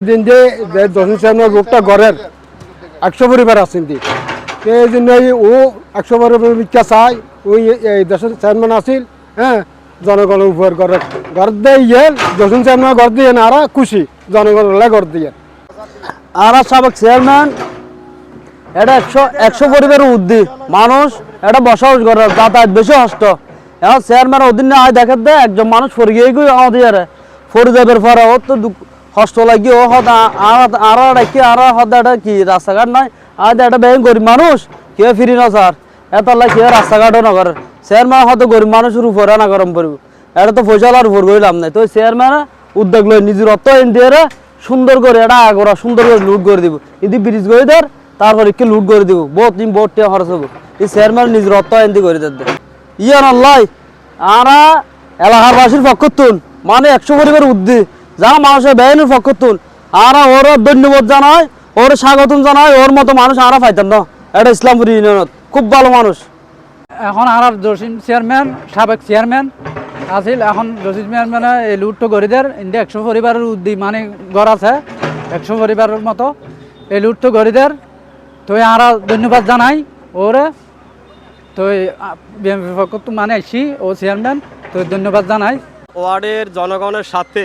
দিন যে দর্শন লোকটা ঘরের একশো পরিবার আছেন দি। তো এই ও একশো পরিবার ভিক্ষা চাই ওই এই দেশের চেয়ারম্যান আছিল হ্যাঁ জনগণের উপর ঘর ঘর দিয়ে ইয়ে দর্শন চেয়ারম্যান ঘর দিয়ে না, আর খুশি, জনগণের ঘর দিয়ে। আর সাবেক চেয়ারম্যান, এটা একশো একশো পরিবারের উদ্দি মানুষ, এটা বসবাস করে, যাতায়াত বেশি কষ্ট। এখন চেয়ারম্যান অধীনে আয় দেখা দেয় একজন মানুষ ফরি গিয়ে আমাদের ফরি যাবার পরে ও তো দুঃখ- কষ্ট লাগি ও হদ আর কি, আর হদ এটা কি, রাস্তাঘাট নাই? আর এটা বেশ গরিব মানুষ কে ফিরি না স্যার। এত লাগে কে রাস্তাঘাটও না করে চেয়ারম্যান হয়তো গরিব মানুষের উপরে না গরম পড়ব। এটা তো ফসলার উপর গইলাম নাই। তো চেয়ারম্যান উদ্যোগ লই নিজের অত ইন্ডিয়ারে সুন্দর করে এটা আগরা, সুন্দর করে লুট করে দিব। যদি ব্রিজ করে দেয়, তারপর একটু লুট করে দিব। বহুত দিন বহুত টাকা খরচ হব। এই চেয়ারম্যান নিজের অত এন্দি করে দেয় ইয়ার আল্লাহ আরা এলাকার বাসীর পক্ষতুন মানে একশো পরিবার উদ্দি। যা মানুষের বেআইনের পক্ষতুন আরা ওর ধন্যবাদ জানায় ওর স্বাগতম জানায় ওর মতো মানুষ আরা পাইতেন না। এটা ইসলামপুর ইউনিয়নত খুব ভালো মানুষ। এখন আর জসিম চেয়ারম্যান সাবেক চেয়ারম্যান আছিল। এখন জসিম চেয়ারম্যানে এই লুটটো করে দেয় ইন্ডিয়া একশো পরিবারের উদ্দি মানে ঘর আছে একশো পরিবারের মতো। এই লুটটো করে দেয় তো আর ধন্যবাদ জানাই ওরে। তো বিএমপি পক্ষ মানে আইসি ও চেয়ারম্যান। তো ধন্যবাদ জানাই। ওয়ার্ডের জনগণের সাথে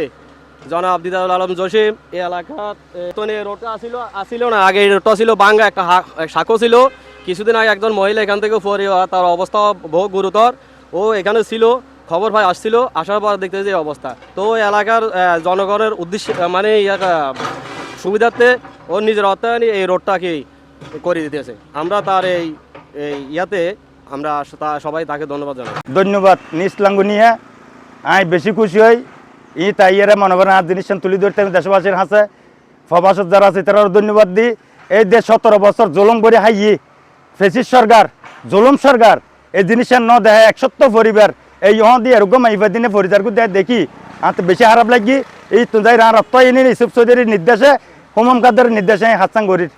জনাব দিদারুল আলম জসিম এই এলাকাত তনে রোডটা আসিল আসিল না, আগে রোডটা ছিল বাঙ্গা, একটা শাখো ছিল। কিছুদিন আগে একজন মহিলা এখান থেকে পরে তার অবস্থা বহু গুরুতর। ও এখানে ছিল, খবর ভাই আসছিল, আসার পর দেখতে যে অবস্থা। তো এলাকার জনগণের উদ্দেশ্যে মানে সুবিধার্থে ওর নিজের অর্থায়নে এই রোডটাকে করে দিতেছে। আমরা তার এই ইয়াতে আমরা সবাই তাকে ধন্যবাদ জানাই। ধন্যবাদ নিসলাঙ্গু নিয়ে। আমি বেশি খুশি হই। ই তাইয়ারে মনে করেন আর জিনিস তুলি ধরতে আমি দেশবাসীর হাসে প্রবাসত যারা আছে ধন্যবাদ দিই। এই দেশ সতেরো বছর জুলুম করে হাইয়ে ফেসিস সরকার, জুলুম সরকার, এই জিনিসের ন দেহে একসত্য পরিবার, এই ইহঁ দিয়ে এরকম এইবার দিনে পরিচারকু দেয় দেখি। আর বেশি খারাপ লাগি, এই তুদাই আর অত্য এনে ইসুফ চৌধুরীর নির্দেশে, হুমম কাদের নির্দেশে হাসান করির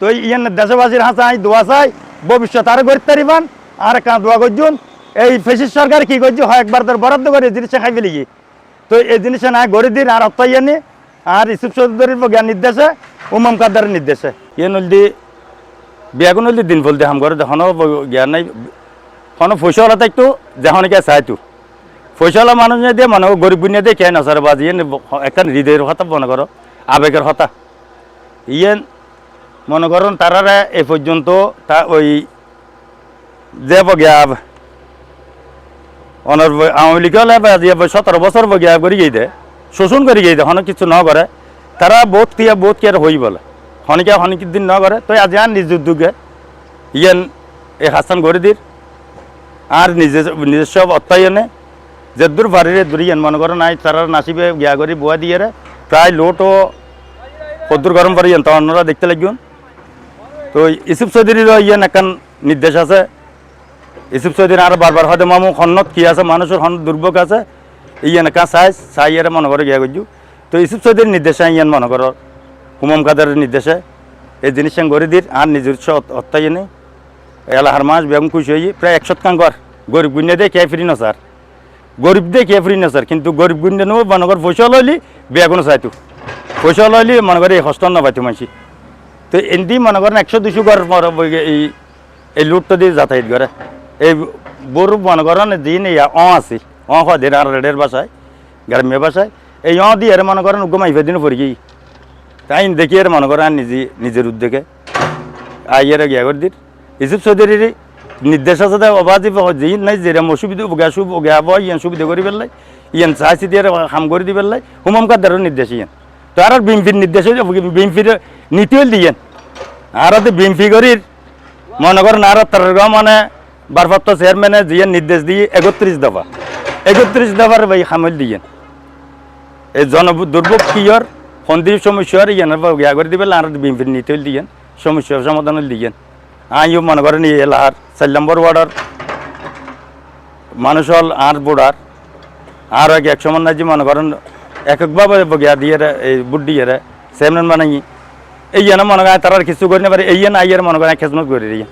তো ইয়ান দেশবাসীর হাসা আমি দোয়া চাই, ভবিষ্যৎ আরও গড়তে পারিবান, আর কাঁ দোয়া করছুন এই ফেসিস সরকার কি করছে হয়, একবার তোর বরাদ্দ করে জিনিসটা খাই ফেলি গিয়ে তো এই জিনিসটা না গড়ে দিন, আর অত্যাইয়ানি আর ইসুফ চৌধুরীর জ্ঞান নির্দেশে উমম কাদারের নির্দেশে। ইয়ে নলদি বিয়াগুন নলদি দিন দিয়ে হাম করে দেখানো জ্ঞান নাই। কোনো ফসলতা একটু যেখনকে চাইতো ফসলা মানুষ দিয়ে মনে করো গরিব গুনিয়া দিয়ে কে নসার বাজি একটা হৃদয়ের কথা মনে করো, আবেগের কথা ইয়ে মনে করুন তারারা এ পর্যন্ত তা ওই যে বগিয়া অনর আওয়ামী লীগ হলে সতেরো বছর বগিয়া করে গিয়ে দে শোষণ করে গিয়ে দে হন কিছু ন করে তারা বোধ কিয়া বোধ কিয়ার হই বলে। হনিকে হনিক দিন ন করে তো আজ আর নিজ উদ্যোগে ইয়েন এ হাসান করে দির আর নিজে, নিজস্ব অত্যায়নে যে দূর বাড়িরে দূরিয়েন মনে করেন আই তারা নাসিবে গিয়া করি বুয়া দিয়ে প্রায় লোটও কদ্দুর গরম পারিয়েন তা অন্যরা দেখতে লাগবেন। তো ইসুফ চৌধুরীর ইয়েন একান নির্দেশ আছে। ইসুফ চৌধুরী আর বারবার হয়তো মামু সন্নত কি আছে, মানুষের সন্নত দুর্ভোগ আছে, ইয়েন একা চাই চাই ইয়ারে মনে করে গিয়া করছু তো ইসুফ চৌধুরীর নির্দেশে ইয়ান মনে করো, হুমম কাদারের নির্দেশে এই জিনিস গড়ে দির আর নিজস্ব অত্যায়নে এলাহার মাস বেগম খুশি হয়ে প্রায় একশো কান কর। গরিব গুণে দিয়ে কে ফ্রি না স্যার। গরিব দিয়ে কে ফ্রি না কিন্তু গরিব গুণে নেব, মনে কর পয়সা লইলি বেগুনো চাইতো। পয়সা লইলি, মনে করে হস্টন না পাইতো মানসি তো এমনি মনে করেন একশো দুশো ঘর এই এই লুটটা দিয়ে যাতায়াত করে। এই বোর মনে দিন এই অ আছে। অ দিন আর রেডের বাসায়, গ্রাম্য বাসায়। এই অ দিয়ে আর মনে করেন উগ্গম আইফে দিনও পড়ি গিয়ে। তাই দেখি আর মনে করেন নিজে, নিজের উদ্যোগে। আইয়ার গিয়া করে দির ইসুফ চৌধুরীর নির্দেশ আছে যে অবাধি যে নাই যেরকম অসুবিধা গা সুব গা বয় ইয়ান সুবিধা করি পেলাই ইয়ান চাইছি দিয়ে কাম করে দি পেলাই হুমম কাদারের নির্দেশ ইয়ান। তো আর বিএমপির নির্দেশ বিএমপির নীতি হল দিয়েন আর বিএমপি করির মনে করেন আর তার মানে বারপ্রাপ্ত চেয়ারম্যানে দিয়ে নির্দেশ দিয়ে একত্রিশ দফা। একত্রিশ দফার ভাই সামিল দিয়েন। এই জন দুর্ভোগ কিয়র সন্দীপ সমস্যার ইয়ানের গিয়া করে দিবে আর বিএমপির নীতি হল দিয়েন সমস্যা সমাধান দিয়েন। আইও মনে করেন এলাহার চার নম্বর ওয়ার্ডার মানুষ হল আর বোর্ডার আর এক এক সমান নাজি মনে করেন, এক একভাবে গিয়া দিয়ে এই বুট দিয়ে চেয়ারম্যান বানাই এই মনে করেন তারা কিছু করে না পারে এই আইয়ের মনে করেন খেজমত করে দিয়ে।